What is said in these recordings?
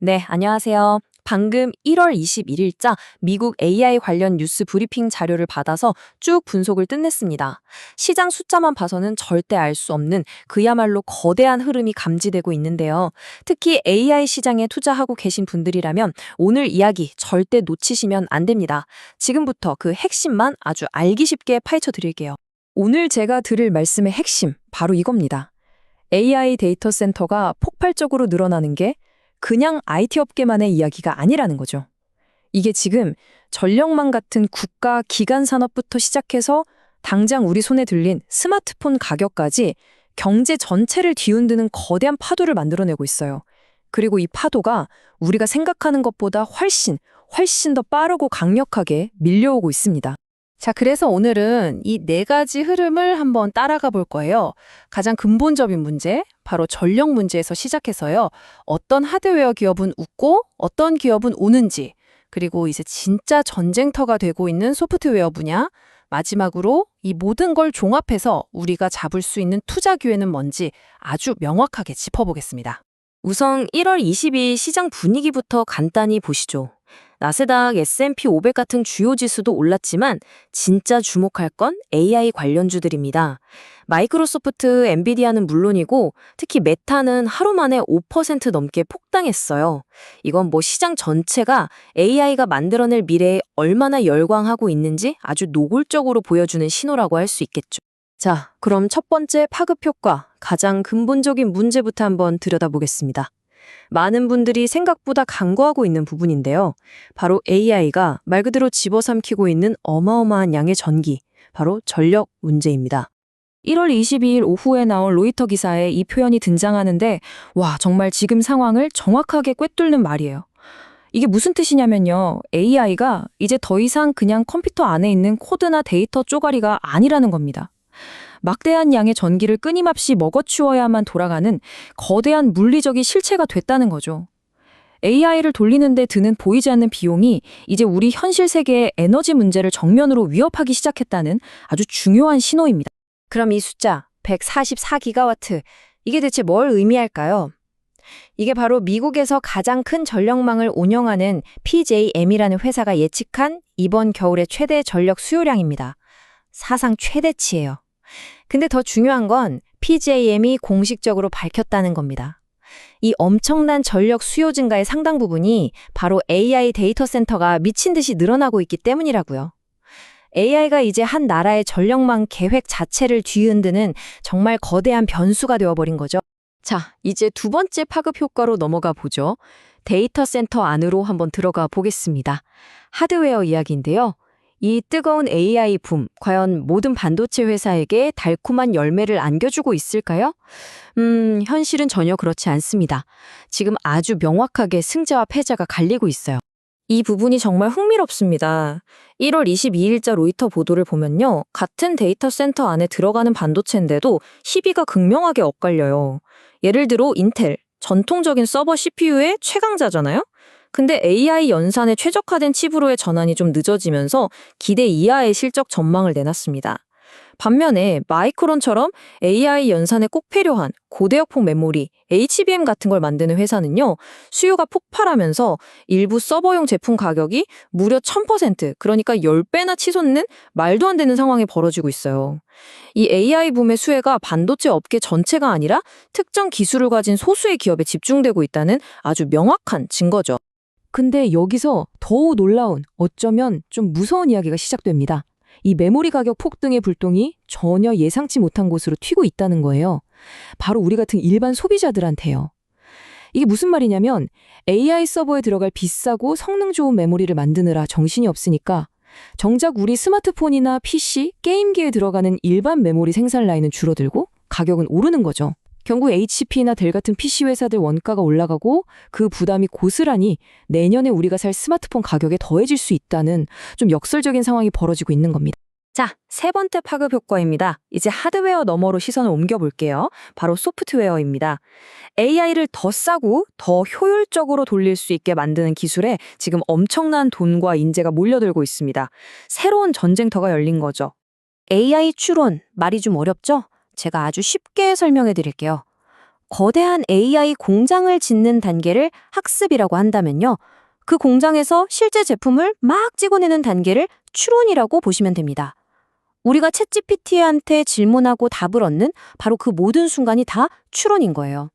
네, 안녕하세요. 방금 1월 21일자 미국 AI 관련 뉴스 브리핑 자료를 받아서 쭉 분석을 끝냈습니다. 시장 숫자만 봐서는 절대 알 수 없는 그야말로 거대한 흐름이 감지되고 있는데요. 특히 AI 시장에 투자하고 계신 분들이라면 오늘 이야기 절대 놓치시면 안 됩니다. 지금부터 그 핵심만 아주 알기 쉽게 파헤쳐 드릴게요. 오늘 제가 드릴 말씀의 핵심, 바로 이겁니다. AI 데이터 센터가 폭발적으로 늘어나는 게 그냥 IT 업계만의 이야기가 아니라는 거죠. 이게 지금 전력망 같은 국가 기간 산업부터 시작해서 당장 우리 손에 들린 스마트폰 가격까지 경제 전체를 뒤흔드는 거대한 파도를 만들어내고 있어요. 그리고 이 파도가 우리가 생각하는 것보다 훨씬, 훨씬 더 빠르고 강력하게 밀려오고 있습니다. 자, 그래서 오늘은 이 네 가지 흐름을 한번 따라가 볼 거예요. 가장 근본적인 문제, 바로 전력 문제에서 시작해서요. 어떤 하드웨어 기업은 웃고 어떤 기업은 우는지, 그리고 이제 진짜 전쟁터가 되고 있는 소프트웨어 분야, 마지막으로 이 모든 걸 종합해서 우리가 잡을 수 있는 투자 기회는 뭔지 아주 명확하게 짚어보겠습니다. 우선 1월 22일 시장 분위기부터 간단히 보시죠. 나스닥, S&P 500 같은 주요 지수도 올랐지만 진짜 주목할 건 AI 관련주들입니다. 마이크로소프트, 엔비디아는 물론이고 특히 메타는 하루 만에 5% 넘게 폭당했어요. 이건 뭐 시장 전체가 AI가 만들어낼 미래에 얼마나 열광하고 있는지 아주 노골적으로 보여주는 신호라고 할 수 있겠죠. 자, 그럼 첫 번째 파급 효과, 가장 근본적인 문제부터 한번 들여다보겠습니다. 많은 분들이 생각보다 간과하고 있는 부분인데요. 바로 AI가 말 그대로 집어삼키고 있는 어마어마한 양의 전기, 바로 전력 문제입니다. 1월 22일 오후에 나온 로이터 기사에 이 표현이 등장하는데, 와, 정말 지금 상황을 정확하게 꿰뚫는 말이에요. 이게 무슨 뜻이냐면요. AI가 이제 더 이상 그냥 컴퓨터 안에 있는 코드나 데이터 쪼가리가 아니라는 겁니다. 막대한 양의 전기를 끊임없이 먹어치워야만 돌아가는 거대한 물리적인 실체가 됐다는 거죠. AI를 돌리는데 드는 보이지 않는 비용이 이제 우리 현실 세계의 에너지 문제를 정면으로 위협하기 시작했다는 아주 중요한 신호입니다. 그럼 이 숫자 144기가와트 이게 대체 뭘 의미할까요? 이게 바로 미국에서 가장 큰 전력망을 운영하는 PJM이라는 회사가 예측한 이번 겨울의 최대 전력 수요량입니다. 사상 최대치예요. 근데 더 중요한 건 PJM이 공식적으로 밝혔다는 겁니다. 이 엄청난 전력 수요 증가의 상당 부분이 바로 AI 데이터 센터가 미친 듯이 늘어나고 있기 때문이라고요. AI가 이제 한 나라의 전력망 계획 자체를 뒤흔드는 정말 거대한 변수가 되어버린 거죠. 자, 이제 두 번째 파급 효과로 넘어가 보죠. 데이터 센터 안으로 한번 들어가 보겠습니다. 하드웨어 이야기인데요. 이 뜨거운 AI 붐, 과연 모든 반도체 회사에게 달콤한 열매를 안겨주고 있을까요? 음, 현실은 전혀 그렇지 않습니다. 지금 아주 명확하게 승자와 패자가 갈리고 있어요. 이 부분이 정말 흥미롭습니다. 1월 22일자 로이터 보도를 보면요. 같은 데이터 센터 안에 들어가는 반도체인데도 희비가 극명하게 엇갈려요. 예를 들어 인텔, 전통적인 서버 CPU의 최강자잖아요? 근데 AI 연산에 최적화된 칩으로의 전환이 좀 늦어지면서 기대 이하의 실적 전망을 내놨습니다. 반면에 마이크론처럼 AI 연산에 꼭 필요한 고대역폭 메모리, HBM 같은 걸 만드는 회사는요, 수요가 폭발하면서 일부 서버용 제품 가격이 무려 1000%, 그러니까 10배나 치솟는 말도 안 되는 상황이 벌어지고 있어요. 이 AI 붐의 수혜가 반도체 업계 전체가 아니라 특정 기술을 가진 소수의 기업에 집중되고 있다는 아주 명확한 증거죠. 근데 여기서 더욱 놀라운, 어쩌면 좀 무서운 이야기가 시작됩니다. 이 메모리 가격 폭등의 불똥이 전혀 예상치 못한 곳으로 튀고 있다는 거예요. 바로 우리 같은 일반 소비자들한테요. 이게 무슨 말이냐면 AI 서버에 들어갈 비싸고 성능 좋은 메모리를 만드느라 정신이 없으니까 정작 우리 스마트폰이나 PC, 게임기에 들어가는 일반 메모리 생산 라인은 줄어들고 가격은 오르는 거죠. 결국 HP나 델 같은 PC 회사들 원가가 올라가고 그 부담이 고스란히 내년에 우리가 살 스마트폰 가격에 더해질 수 있다는 좀 역설적인 상황이 벌어지고 있는 겁니다. 자, 세 번째 파급 효과입니다. 이제 하드웨어 너머로 시선을 옮겨볼게요. 바로 소프트웨어입니다. AI를 더 싸고 더 효율적으로 돌릴 수 있게 만드는 기술에 지금 엄청난 돈과 인재가 몰려들고 있습니다. 새로운 전쟁터가 열린 거죠. AI 추론, 말이 좀 어렵죠? 제가 아주 쉽게 설명해 드릴게요. 거대한 AI 공장을 짓는 단계를 학습이라고 한다면요. 그 공장에서 실제 제품을 막 찍어내는 단계를 추론이라고 보시면 됩니다. 우리가 챗GPT한테 질문하고 답을 얻는 바로 그 모든 순간이 다 추론인 거예요.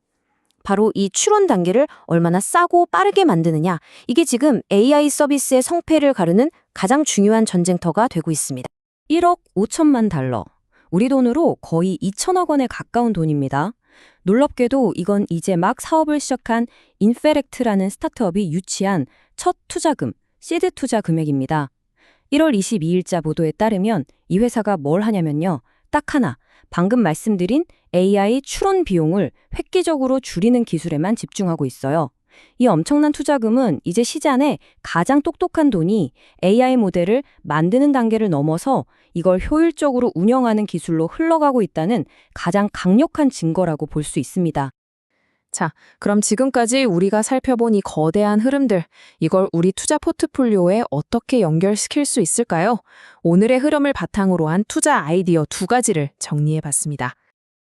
바로 이 추론 단계를 얼마나 싸고 빠르게 만드느냐, 이게 지금 AI 서비스의 성패를 가르는 가장 중요한 전쟁터가 되고 있습니다. 1억 5천만 달러. 우리 돈으로 거의 2천억 원에 가까운 돈입니다. 놀랍게도 이건 이제 막 사업을 시작한 인페렉트라는 스타트업이 유치한 첫 투자금, 시드 투자 금액입니다. 1월 22일자 보도에 따르면 이 회사가 뭘 하냐면요. 딱 하나, 방금 말씀드린 AI 추론 비용을 획기적으로 줄이는 기술에만 집중하고 있어요. 이 엄청난 투자금은 이제 시장에 가장 똑똑한 돈이 AI 모델을 만드는 단계를 넘어서 이걸 효율적으로 운영하는 기술로 흘러가고 있다는 가장 강력한 증거라고 볼 수 있습니다. 자, 그럼 지금까지 우리가 살펴본 이 거대한 흐름들, 이걸 우리 투자 포트폴리오에 어떻게 연결시킬 수 있을까요? 오늘의 흐름을 바탕으로 한 투자 아이디어 두 가지를 정리해 봤습니다.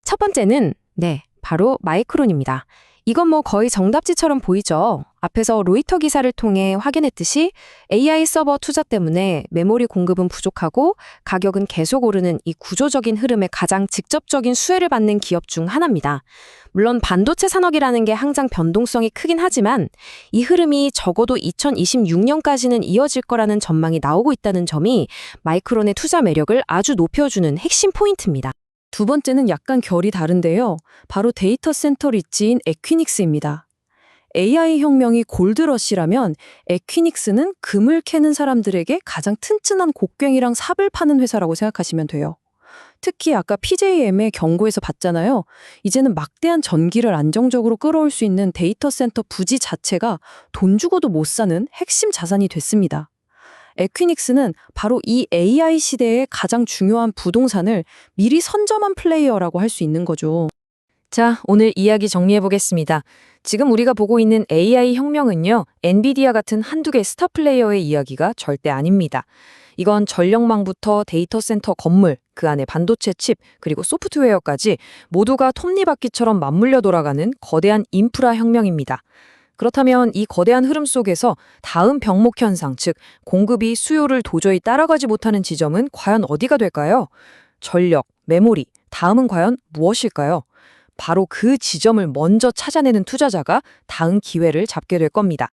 첫 번째는, 네, 바로 마이크론입니다. 이건 뭐 거의 정답지처럼 보이죠? 앞에서 로이터 기사를 통해 확인했듯이 AI 서버 투자 때문에 메모리 공급은 부족하고 가격은 계속 오르는 이 구조적인 흐름에 가장 직접적인 수혜를 받는 기업 중 하나입니다. 물론 반도체 산업이라는 게 항상 변동성이 크긴 하지만 이 흐름이 적어도 2026년까지는 이어질 거라는 전망이 나오고 있다는 점이 마이크론의 투자 매력을 아주 높여주는 핵심 포인트입니다. 두 번째는 약간 결이 다른데요. 바로 데이터 센터 리치인 에퀴닉스입니다. AI 혁명이 골드러시라면 에퀴닉스는 금을 캐는 사람들에게 가장 튼튼한 곡괭이랑 삽을 파는 회사라고 생각하시면 돼요. 특히 아까 PJM의 경고에서 봤잖아요. 이제는 막대한 전기를 안정적으로 끌어올 수 있는 데이터 센터 부지 자체가 돈 주고도 못 사는 핵심 자산이 됐습니다. 에퀴닉스는 바로 이 AI 시대의 가장 중요한 부동산을 미리 선점한 플레이어라고 할 수 있는 거죠. 자, 오늘 이야기 정리해 보겠습니다. 지금 우리가 보고 있는 AI 혁명은요, 엔비디아 같은 한두 개 스타 플레이어의 이야기가 절대 아닙니다. 이건 전력망부터 데이터 센터 건물, 그 안에 반도체 칩, 그리고 소프트웨어까지 모두가 톱니바퀴처럼 맞물려 돌아가는 거대한 인프라 혁명입니다. 그렇다면 이 거대한 흐름 속에서 다음 병목 현상, 즉 공급이 수요를 도저히 따라가지 못하는 지점은 과연 어디가 될까요? 전력, 메모리, 다음은 과연 무엇일까요? 바로 그 지점을 먼저 찾아내는 투자자가 다음 기회를 잡게 될 겁니다.